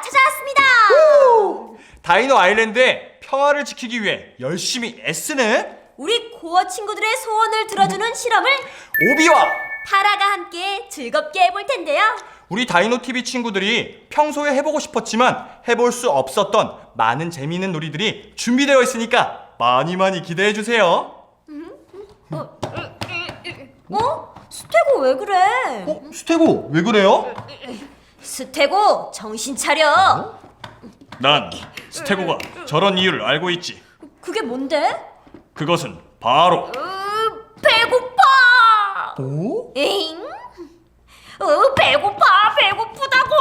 찾아왔습니다. 다이노 아일랜드의 평화를 지키기 위해 열심히 애쓰는 우리 고어 친구들의 소원을 들어주는 실험을 오비와 파라가 함께 즐겁게 해볼 텐데요. 우리 다이노 TV 친구들이 평소에 해보고 싶었지만 해볼 수 없었던 많은 재미있는 놀이들이 준비되어 있으니까 많이 많이 기대해 주세요. 어? 스테고 왜 그래? 어, 스테고 왜 그래요? 스테고 정신 차려. 난 스테고가 저런 이유를 알고 있지. 그게 뭔데? 그것은 바로 으, 배고파. 오? 에잉? 어, 배고파, 배고프다고.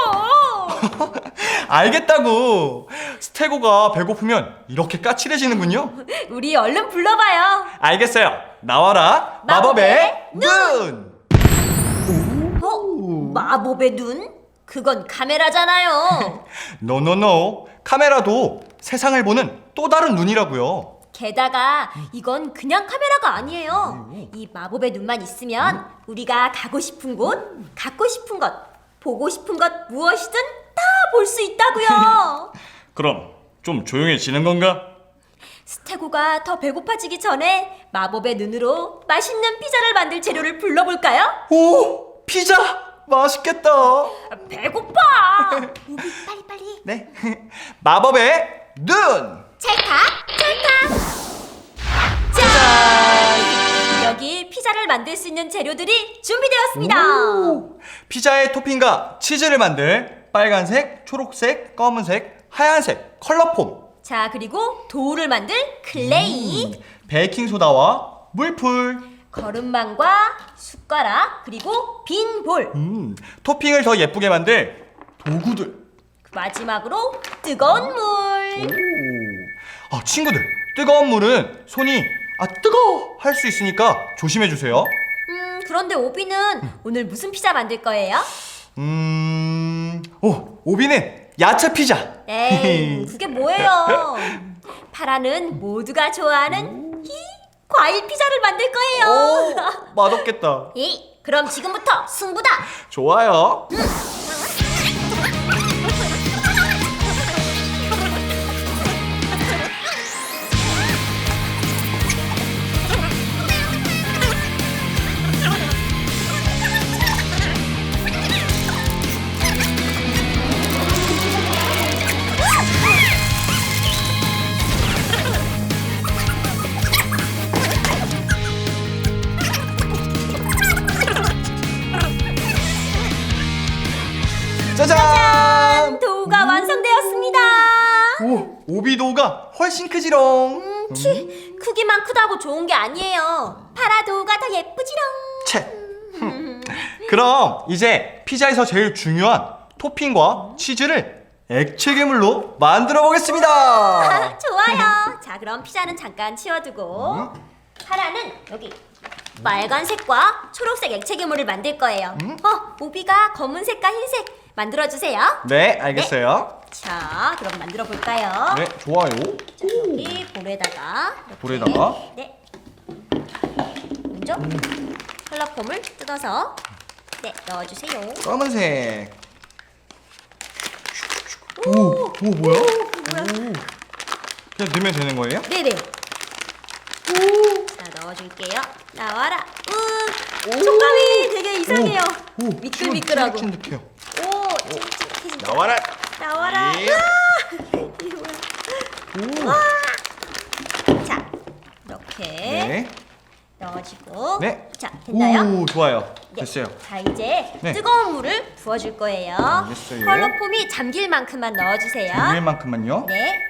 알겠다고. 스테고가 배고프면 이렇게 까칠해지는군요. 우리 얼른 불러봐요. 알겠어요. 나와라 마법의 눈. 어? 마법의 눈? 그건 카메라잖아요. 노노노. 카메라도 세상을 보는 또 다른 눈이라고요. 게다가 이건 그냥 카메라가 아니에요. 이 마법의 눈만 있으면 우리가 가고 싶은 곳, 갖고 싶은 것, 보고 싶은 것 무엇이든 다 볼 수 있다고요. 그럼 좀 조용해지는 건가? 스테고가 더 배고파지기 전에 마법의 눈으로 맛있는 피자를 만들 재료를 불러볼까요? 오, 피자 맛있겠다. 배고파. 우비 빨리 빨리. 네. 마법의 눈. 찰칵 찰칵. 짠. 여기 피자를 만들 수 있는 재료들이 준비되었습니다. 오, 피자의 토핑과 치즈를 만들 빨간색, 초록색, 검은색, 하얀색 컬러폼. 자 그리고 도우를 만들 클레이, 베이킹 소다와 물풀. 거름망과 숟가락 그리고 빈 볼. 음, 토핑을 더 예쁘게 만들 도구들. 마지막으로 뜨거운 물. 오. 아, 친구들. 뜨거운 물은 손이 아 뜨거 할수 있으니까 조심해 주세요. 음 그런데 오비는 오늘 무슨 피자 만들 거예요? 음, 오, 오비는 야채 피자. 에이 그게 뭐예요? 파라는 모두가 좋아하는 이 과일 피자를 만들 거예요. 오, 맛없겠다. 이 그럼 지금부터 승부다. 좋아요. 짜 오, 오비도가 훨씬 크지롱. 음, 키 크기만 크다고 좋은 게 아니에요. 파라 도우가 더 예쁘지롱. 채. 그럼 이제 피자에서 제일 중요한 토핑과 치즈를 액체 괴물로 만들어 보겠습니다. 아, 좋아요. 자, 그럼 피자는 잠깐 치워두고 파라는 여기 빨간색과 초록색 액체 괴물을 만들 거예요. 어, 오비가 검은색과 흰색 만들어 주세요. 네, 알겠어요. 자, 그럼 만들어 볼까요? 네, 좋아요. 자, 여기 볼에다가 이렇게. 볼에다가? 네. 먼저 컬러폼을 뜯어서 네 넣어주세요. 검은색. 오, 오 뭐야? 뭐야? 오. 그냥 넣으면 되는 거예요? 네네. 자 넣어줄게요. 나와라. 으, 촉감이 되게 이상해요. 오, 오, 미끌미끌하고. 오, 찐찐해진다. 나와라. 나와라. 예. 으아! 이게 뭐야? 오. 자, 이렇게 네. 넣어주고. 네. 자, 됐나요? 오, 좋아요. 네. 됐어요. 자 이제 네. 뜨거운 물을 부어줄 거예요. 알겠어요. 컬러폼이 잠길 만큼만 넣어주세요. 잠길 만큼만요. 네.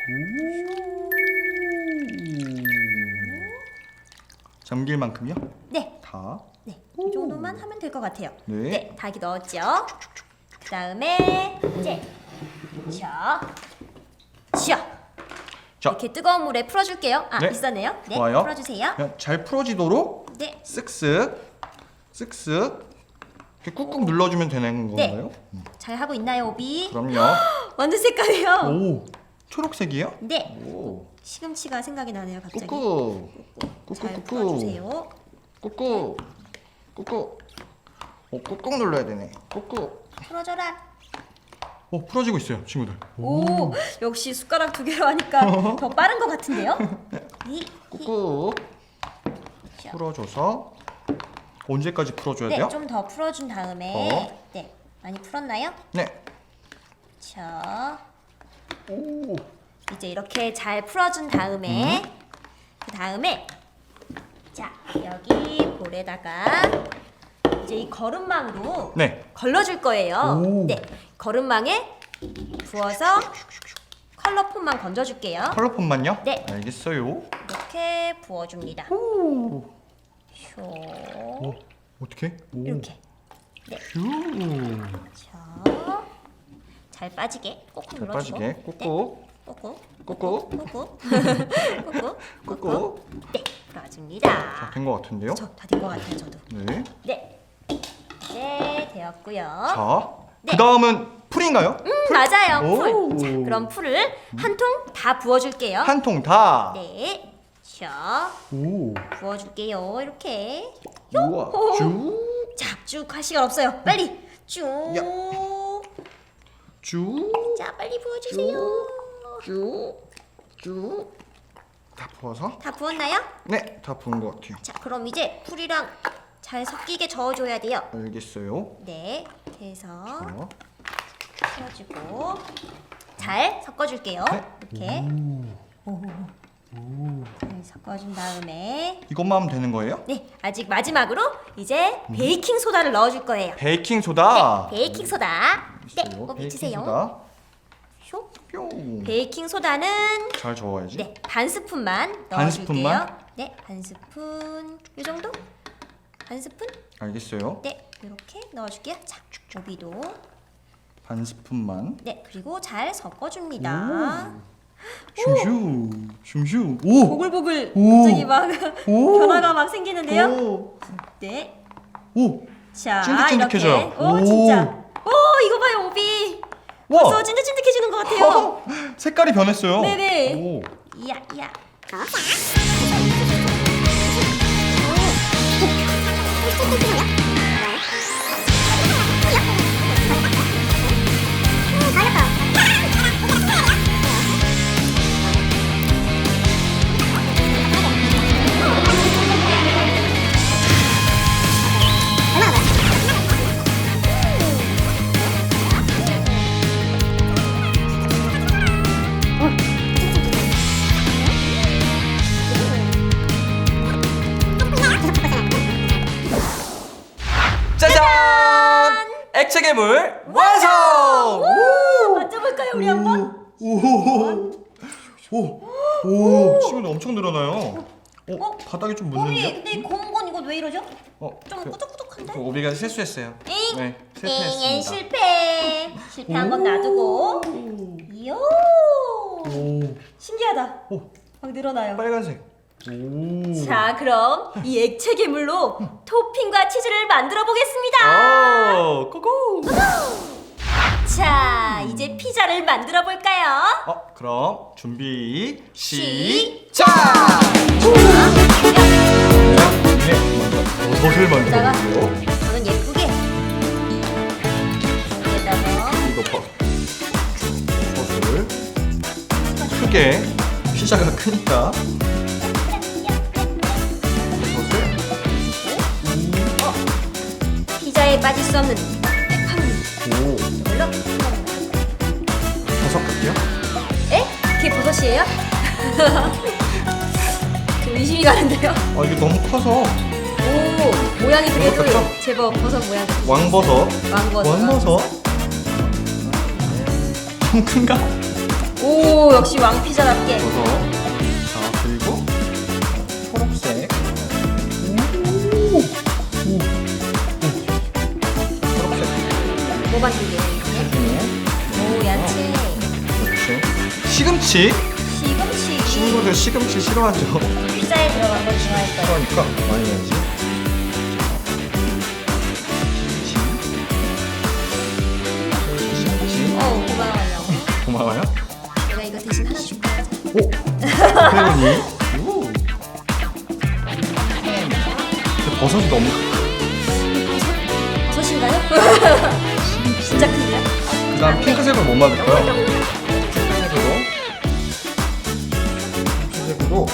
잠길 만큼요? 네. 다. 네. 이 정도만 하면 될 것 같아요. 네. 다 이렇게 넣었죠. 그 다음에 이제 자, 자 자, 이렇게 뜨거운 물에 풀어줄게요. 아 네. 있었네요. 네. 좋아요. 풀어주세요. 그냥 잘 풀어지도록 네. 쓱쓱 쓱쓱 이렇게 꾹꾹 눌러주면 되는 네. 건가요? 잘 하고 있나요, 오비? 그럼요. 완전 색깔이에요. 오, 초록색이요? 네. 오, 시금치가 생각이 나네요, 갑자기. 꾹꾹, 잘 꾹꾹, 풀어주세요. 꾹꾹, 꾹꾹. 오, 꾹꾹 눌러야 되네. 꾹꾹. 풀어줘라. 어, 풀어지고 있어요, 친구들. 오, 역시 숟가락 두 개로 하니까 더 빠른 것 같은데요? 이, 이. 꾹꾹 자. 풀어줘서 언제까지 풀어줘야 네, 돼요? 좀더 풀어준 다음에 더. 네, 많이 풀었나요? 네. 자, 오. 이제 이렇게 잘 풀어준 다음에 음. 그 다음에 자 여기 볼에다가 이제 이 거름망도 네. 걸러줄 거예요. 오. 네, 거름망에 부어서 컬러폰만 건져줄게요. 컬러폰만요? 네. 알겠어요. 이렇게 부어줍니다. 오. 쇼 어, 어떻게? 오. 이렇게. 슈. 자, 잘 빠지게 꾹꾹 잘 눌러주고. 빠지게 꾹꾹. 네, 꾹꾹. 꾹꾹. 꾹꾹. 꾹꾹. 꾹꾹. 네, 풀어줍니다. 된것 같은데요? 저 다 된 것 같아요, 저도. 네. 네, 이제 되었고요. 자, 네. 그 다음은 풀인가요? 음, 맞아요, 오. 풀. 자, 그럼 풀을 한 통 다 부어줄게요. 한 통 다. 네, 자, 오. 부어줄게요. 이렇게. 우와. 오. 쭉. 자, 쭉 할 시간 없어요. 빨리 쭉. 야. 쭉. 자, 빨리 부어주세요. 쭉. 쭉. 다 부어서? 다 부었나요? 네, 다 부은 것 같아요. 자, 그럼 이제 풀이랑 잘 섞이게 저어줘야 돼요. 알겠어요. 네, 그래서 자, 풀어주고 잘 섞어줄게요. 네. 이렇게. 잘 섞어준 다음에 이것만 하면 되는 거예요? 네, 아직 마지막으로 이제 베이킹 소다를 넣어줄 거예요. 베이킹 소다. 네, 베이킹 소다. 네, 있어요. 꼭 베이킹 미치세요. 소다. 뿅. 베이킹 소다는 잘 저어야지. 네, 반 스푼만 반 넣어줄게요. 스푼만? 네, 반 스푼 이 정도? 반 스푼? 알겠어요. 네, 이렇게 넣어줄게요. 자, 오비도. 반 스푼만. 네, 그리고 잘 섞어줍니다. 슝슈. 슝슈. 오. 보글보글 오. 갑자기 막 오. 변화가 막 생기는데요. 오. 네, 오. 자 찐득찐득해져요. 이렇게. 오, 오. 진짜. 오 이거 봐요 오비. 와. 벌써 찐득찐득해지는 것 같아요. 어, 색깔이 변했어요. 네네. 오. 이야 이야. Yeah. 괴물 완성! 오! 만져볼까요 우리 한번? 오. 오. 오. 친구들 엄청 늘어나요. 어, 어? 바닥이 좀 오비 묻는데요? 근데 건 이거 왜 이러죠? 어, 좀 그- 꾸덕꾸덕한데? 그 오비가 실수했어요. 엥? 네, 엥 실패했습니다. 실패. 실패 한 번 놔두고. 이요. 오. 신기하다. 오. 막 늘어나요. 빨간색. 오. 자, 그럼 이 액체 괴물로 토핑과 치즈를 만들어 보겠습니다. 오, 고고. 자, 이제 피자를 만들어 볼까요? 어, 그럼 준비 시작! 시작. 네, 먼저 버섯을 만들어 여기다가 볼게요. 저는 예쁘게 여기다가 이거 버 버섯을 크게 피자가 크니까 피자에 빠질 수 없는 오 이걸로 버섯 같게요? 에? 그게 버섯이에요? 좀 의심이 가는데요. 아 이게 너무 커서 오, 모양이 그래도 버섯 같죠? 제법 버섯 모양. 왕버섯 왕버섯. 왕버섯 좀 큰가? 오, 역시 왕 피자답게. 버섯 뭐 만들게요? 오, 야채. 그렇지 시금치 시금치. 친구들 시금치 싫어하죠 피자에 들어간 걸 좋아할 거예요. 그러니까 많이 해야지 시금치 어, 고마워요. 고마워요 내가 이거 대신 하나 줄게. 오 태연이 오 근데 버섯이 너무 버섯인가요? 진짜 큰데요? 일단 핑크색으로 못 만들까요? 핑크색으로. 핑크색으로.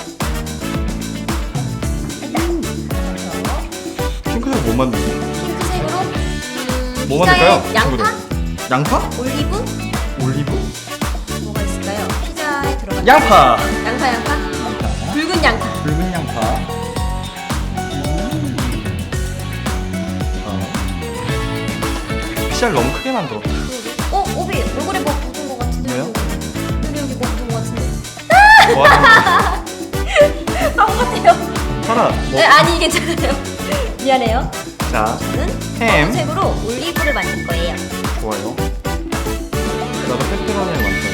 핑크색 못 만들고. 핑크색으로 음, 뭐 피자에 만들까요, 양파? 양파? 올리브? 올리브? 뭐가 있을까요? 피자에 들어간 양파. 양파 양파? 어. 피자를 너무 크게 만들었다. 어? 오비 얼굴에 뭐 묻은 거 같은데 왜요? 여기 여기 뭐 묻은 거 같은데 뭐 하는 거야? 바보 같아요 하나. 뭐. 네, 아니 괜찮아요 미안해요 자, 저는 햄. 검은색으로 올리브를 만들 거예요 좋아요. 나도 페페로니를 만들어.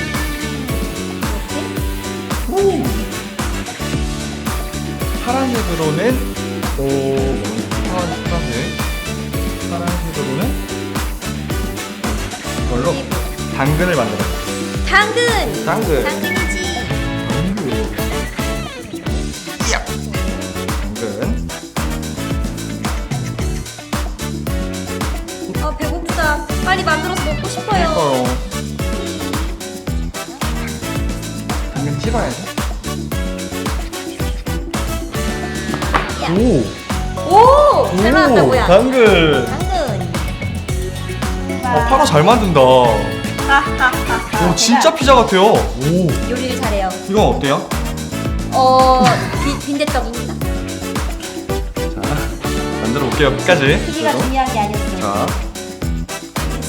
이렇게 파란색으로는 오 파란 파란색. 파란색으로는 이걸로 당근을 만들어. 당근 당근. 당근이지 당근. 야. 당근. 아 배고프다 빨리 만들어서 먹고 싶어요 이거요. 당근 씹어야 돼. 야. 오. 오! 잘 만났다 뭐야. 당근 어, 파라 잘 만든다. 오, 진짜 피자 같아요. 오. 요리를 잘해요 이건 어때요? 어 빈, 빈대떡입니다 자, 만들어 볼게요. 끝까지. 크기가. 중요한 게 아니었어요 자,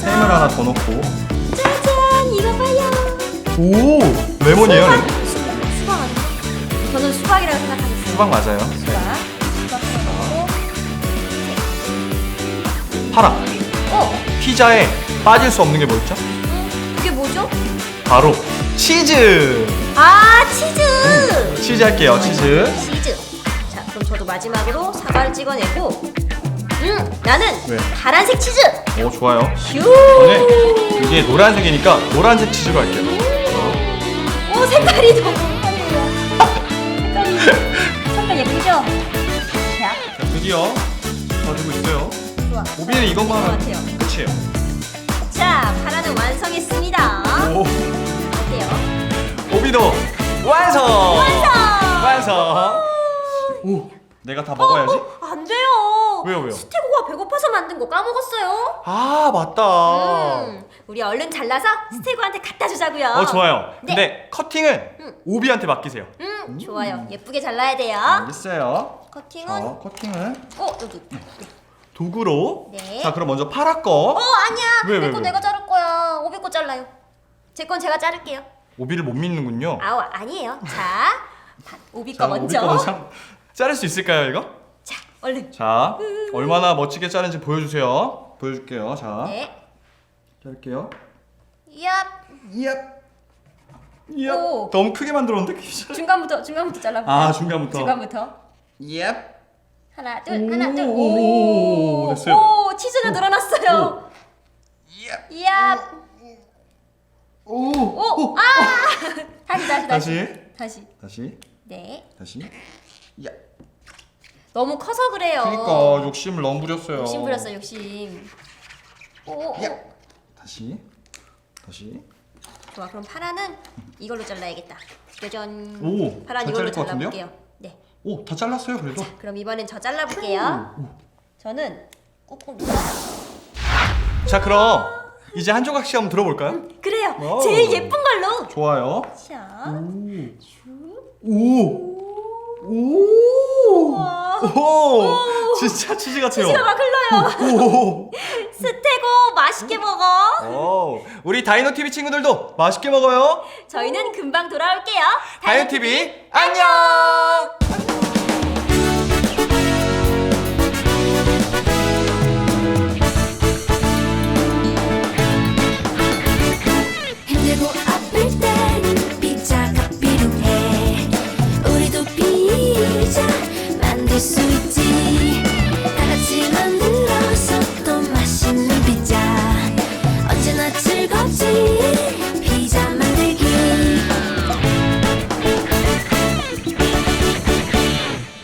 햄을 하나 더 넣고. 짜잔 이거 봐요 오, 레몬이에요. 수박 레몬. 수- 수박 아니야? 저는 수박이라고 생각하겠어요 수박 맞아요. 네. 수박 수박 넣고 파라. 어? 피자에 빠질 수 없는 게 뭐 있죠? 음, 그게 뭐죠? 바로 치즈. 아 치즈 치즈 할게요. 치즈. 치즈 자 그럼 저도 마지막으로 사과를 찍어내고 음 나는 왜? 파란색 치즈 오, 좋아요. 휴 저는 이게 노란색이니까 노란색 치즈로 할게요. 어. 오 색깔이 너무 색깔이 색깔 예쁘죠? 자 자, 드디어 다 되고 있어요. 좋아 오비는 이것만 것 하면 같아요 끝이에요. 자 파라는 완성했습니다 오, 어때요? 오비도 완성. 완성! 완성. 오, 내가 다 먹어야지. 어, 안 돼요 왜요, 왜요? 스테고가 배고파서 만든 거 까먹었어요 아, 맞다. 음, 우리 얼른 잘라서 스테고한테 갖다 주자고요 어, 좋아요. 네. 근데 커팅은 음. 오비한테 맡기세요. 음, 좋아요. 예쁘게 잘라야 돼요. 알겠어요. 커팅은 자, 커팅은 어 여기. 도구로. 네. 자, 그럼 먼저 파라 어 거. 아니야. 왜, 왜, 내거 왜? 내가 자를 거야. 오비 거 잘라요. 제 건 제가 자를게요. 오비를 못 믿는군요. 아우 아니에요. 자, 바- 오비 자, 거 오비 먼저. 거 자를 수 있을까요, 이거? 자, 얼른. 자, 얼마나 멋지게 자른지 보여주세요. 보여줄게요. 자, 네. 자를게요. 얍. 오. 너무 크게 만들었는데? 중간부터 중간부터 잘라볼게요. 아, 중간부터. 중간부터. 얍. 하나, 둘, 하나, 둘. 오, 오, 됐어요. 오, 치즈가 늘어났어요. 얍. 얍. 오. 오, 아! 다시, 다시, 다시. 다시. 다시. 다시. 네. 다시. 야. 너무 커서 그래요. 그러니까 욕심을 너무 부렸어요. 욕심 부렸어 욕심. 오, 오. 야. 다시. 다시. 좋아 그럼 파라는 이걸로 잘라야겠다. 짜잔. 오, 파란 잘 이걸로 잘릴 것 같은데요? 잘라볼게요. 네. 오, 다 잘랐어요, 그래도. 그럼 이번엔 저 잘라볼게요. 저는 꾹꾹. 자, 그럼 이제 한 조각씩 한번 들어볼까요? 그래요. 와우. 제일 예쁜 걸로. 좋아요. 자. 오. 오. 우와. 오. 진짜 치즈 같아요. 치즈가 막 흘러요. 오. 스테고 맛있게 먹어. 오. 우리 다이노 TV 친구들도 맛있게 먹어요. 저희는 금방 돌아올게요. 다이노 TV 안녕.